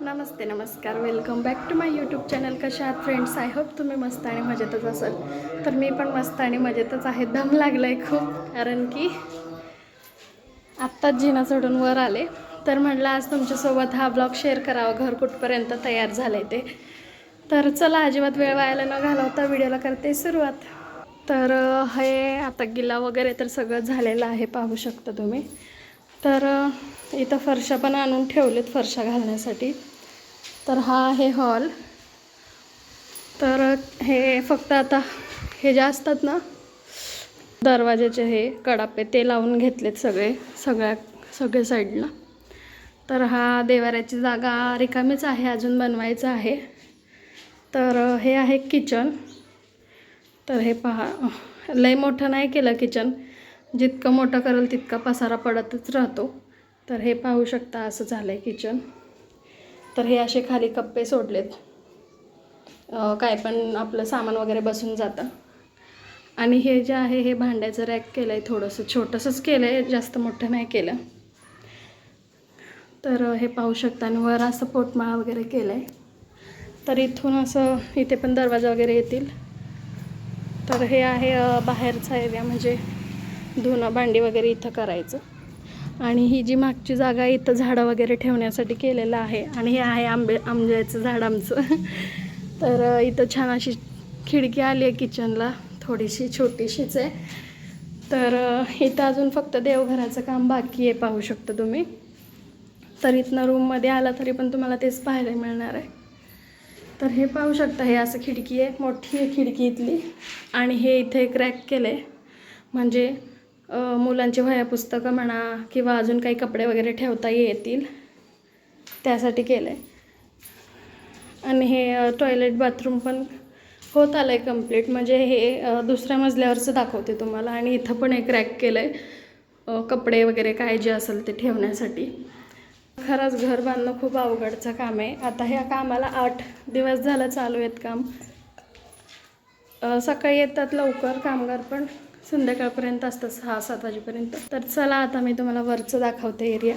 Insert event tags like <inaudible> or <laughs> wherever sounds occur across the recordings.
नमस्ते नमस्कार. Welcome back to my YouTube channel कशा आहात फ्रेंड्स आय होप तुम्ही मस्त आणि मजेतच असाल. तर मी पण मस्त आणि मजेतच आहे. दम लागला आहे खूप कारण की आत्ताच जिना चढून वर आले. तर म्हटलं आज तुमच्यासोबत हा ब्लॉग शेअर करावा. घर कुठपर्यंत तयार झालं आहे ते. तर चला अजिबात वेळ वायाला न घालवता व्हिडिओला करते सुरुवात. तर हे आता गिला वगैरे तर सगळं झालेलं आहे पाहू शकता तुम्ही. तर इथं फरशा पण आणून ठेवलेत फरशा घालण्यासाठी. तर हा आहे हॉल. तर हे फक्त आता हे जे असतात ना दरवाजाचे हे कडापे ते लावून घेतलेत सगळे सगळ्या सगळे साईडला. तर हा देवाऱ्याची जागा रिकामीच आहे अजून बनवायचं आहे. तर हे आहे किचन. तर हे पहा लय मोठं नाही केलं किचन. जितकं मोठं करेल तितका पसारा पडतच राहतो. तर हे पाहू शकता असं झालं आहे किचन तर हे असे खाली कप्पे सोडलेत. काय पण आपलं सामान वगैरे बसून जातं. आणि हे जे आहे हे भांड्याचं रॅक केलं आहे थोडंसं. छोटंसंच केलं आहे जास्त मोठं नाही केलं. तर हे पाहू शकता. आणि वर असं पोटमाळा वगैरे केलं आहे तर इथून असं इथे पण दरवाजा वगैरे येतील. तर हे आहे बाहेरचा एरिया म्हणजे धुणं भांडी वगैरे इथं करायचं. आणि ही जी मागची जागा आहे इथं झाडं वगैरे ठेवण्यासाठी केलेलं आहे. आणि हे आहे आंबे आंब्याचं झाड आमचं. <laughs> तर इथं छान अशी खिडकी आली आहे किचनला. थोडीशी छोटीशीच आहे. तर इथं अजून फक्त देवघराचं काम बाकी आहे पाहू शकता तुम्ही. तर इथनं रूममध्ये आला तरी पण तुम्हाला तेच पाहायला मिळणार आहे. तर हे पाहू शकता हे असं खिडकी आहे. मोठी आहे खिडकी इथली. आणि हे इथे क्रॅक केलं आहे म्हणजे मुलांची वह्या पुस्तकं म्हणा किंवा अजून काही कपडे वगैरे ठेवता येतील त्यासाठी केलं आहे आणि हे टॉयलेट बाथरूम पण होत आलं आहे कंप्लीट म्हणजे हे दुसऱ्या मजल्यावरचं दाखवते तुम्हाला. आणि इथं पण एक क्रॅक केलं आहे कपडे वगैरे काय जे असेल ते ठेवण्यासाठी. खरंच घर बांधणं खूप अवघडचं काम आहे. आता ह्या कामाला आठ दिवस झालं चालू आहेत काम. सकाळी येतात लवकर कामगार पण. संध्याकाळपर्यंत असतं सहा सात वाजेपर्यंत. तर चला आता मी तुम्हाला वरचं दाखवते एरिया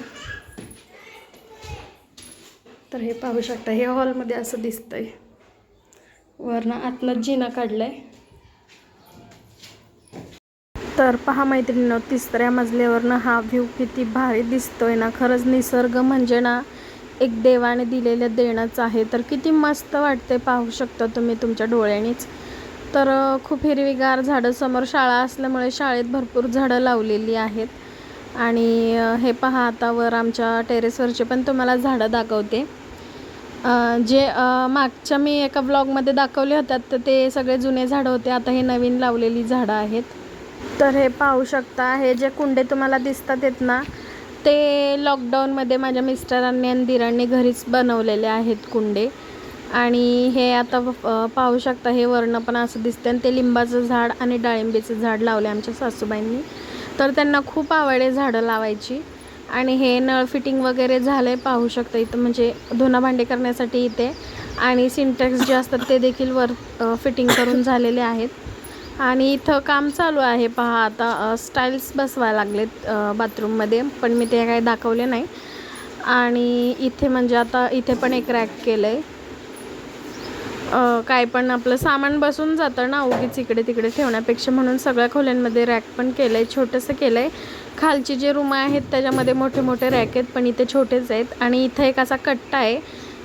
तर हे पाहू शकता हे हॉलमध्ये असं दिसतंय. वरनं आतनं जिना काढलंय. तर पहा मैत्रिणीनं तिसऱ्या मजल्यावरनं हा व्ह्यू किती भारी दिसतोय ना. खरंच निसर्ग म्हणजे ना एक देवाने दिलेलं देणंच आहे. तर किती मस्त वाटते पाहू शकता तुम्ही तुमच्या डोळ्यांनीच. तर खूप हिरवीगार झाडं समोर शाळा असल्यामुळे शाळेत भरपूर झाडं लावलेली आहेत. आणि हे पहा आता वर आमच्या टेरेसवरचे पण तुम्हाला झाडं दाखवते. जे मागच्या मी एका ब्लॉगमध्ये दाखवले होतात तर ते सगळे जुने झाडं होते. आता हे नवीन लावलेली झाडं आहेत. तर हे पाहू शकता हे जे कुंडे तुम्हाला दिसतात आहेत ना ते लॉकडाऊनमध्ये माझ्या मिस्टरांनी आणि दिरांनी घरीच बनवलेले आहेत कुंडे. आणि हे आता पाहू शकता हे वर्ण पण असं दिसतं आणि ते लिंबाचं झाड आणि डाळिंबीचं झाड लावले आमच्या सासूबाईंनी. तर त्यांना खूप आवड आहे झाडं लावायची. आणि हे नळ फिटिंग वगैरे झालं आहे पाहू शकता इथं. म्हणजे धुणं भांडे करण्यासाठी इथे. आणि सिंटॅक्स जे असतात ते देखील वर फिटिंग करून झालेले आहेत. आणि इथं काम चालू आहे पहा. आता स्टाईल्स बसवायला लागलेत बाथरूममध्ये. पण मी ते काही दाखवले नाही. आणि इथे म्हणजे आता इथे पण एक रॅक केलं आहे काय पण आपलं सामान बसून जातं ना उगीच इकडे तिकडे ठेवण्यापेक्षा. म्हणून सगळ्या खोल्यांमध्ये रॅक पण केलं आहे छोटंसं केलं आहे खालची जे रूम आहेत त्याच्यामध्ये मोठे मोठे रॅक आहेत पण इथे छोटेच आहेत. आणि इथं एक असा कट्टा आहे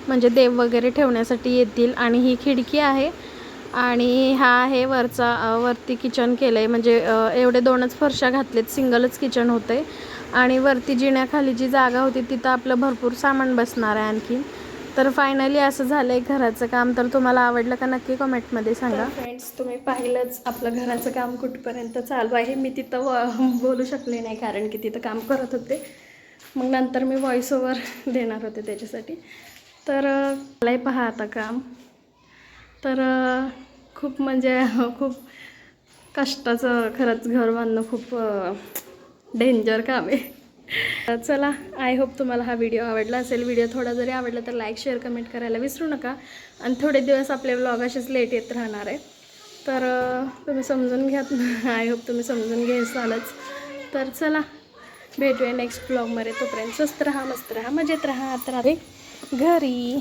म्हणजे देव वगैरे ठेवण्यासाठी येतील. आणि ही खिडकी आहे. आणि हा आहे वरचा वरती किचन केलं आहे म्हणजे एवढे दोनच फरशा घातलेत सिंगलच किचन होतं आणि वरती जिण्याखाली जी जागा होती तिथं आपलं भरपूर सामान बसणार आहे आणखी तर फायनली असं झालं आहे घराचं काम. तर तुम्हाला आवडलं का नक्की कमेंटमध्ये सांगा. फ्रेंड्स तुम्ही पाहिलंच आपलं घराचं काम कुठपर्यंत चालू आहे. मी तिथं व बोलू शकले नाही कारण की तिथं काम करत होते. मग नंतर मी व्हॉइस ओवर देणार होते त्याच्यासाठी. तर मलाही पहा आता काम. तर खूप म्हणजे खूप कष्टाचं खरंच घर बांधणं खूप डेंजर काम आहे. <laughs> चला आय होप तुम्हाला हा व्हिडिओ आवडला असेल. व्हिडिओ थोडा जरी आवडला तर लाईक शेअर कमेंट करायला विसरू नका. आणि थोडे दिवस आपले व्लॉग असेच लेट येत राहणार आहे. तर तुम्ही समजून घ्या आय होप तुम्ही समजून घ्यायचालच तर चला भेटूया नेक्स्ट ब्लॉगमध्ये तोपर्यंत स्वस्त राहा मस्त राहा मजेत राहा. तर अरे घरी.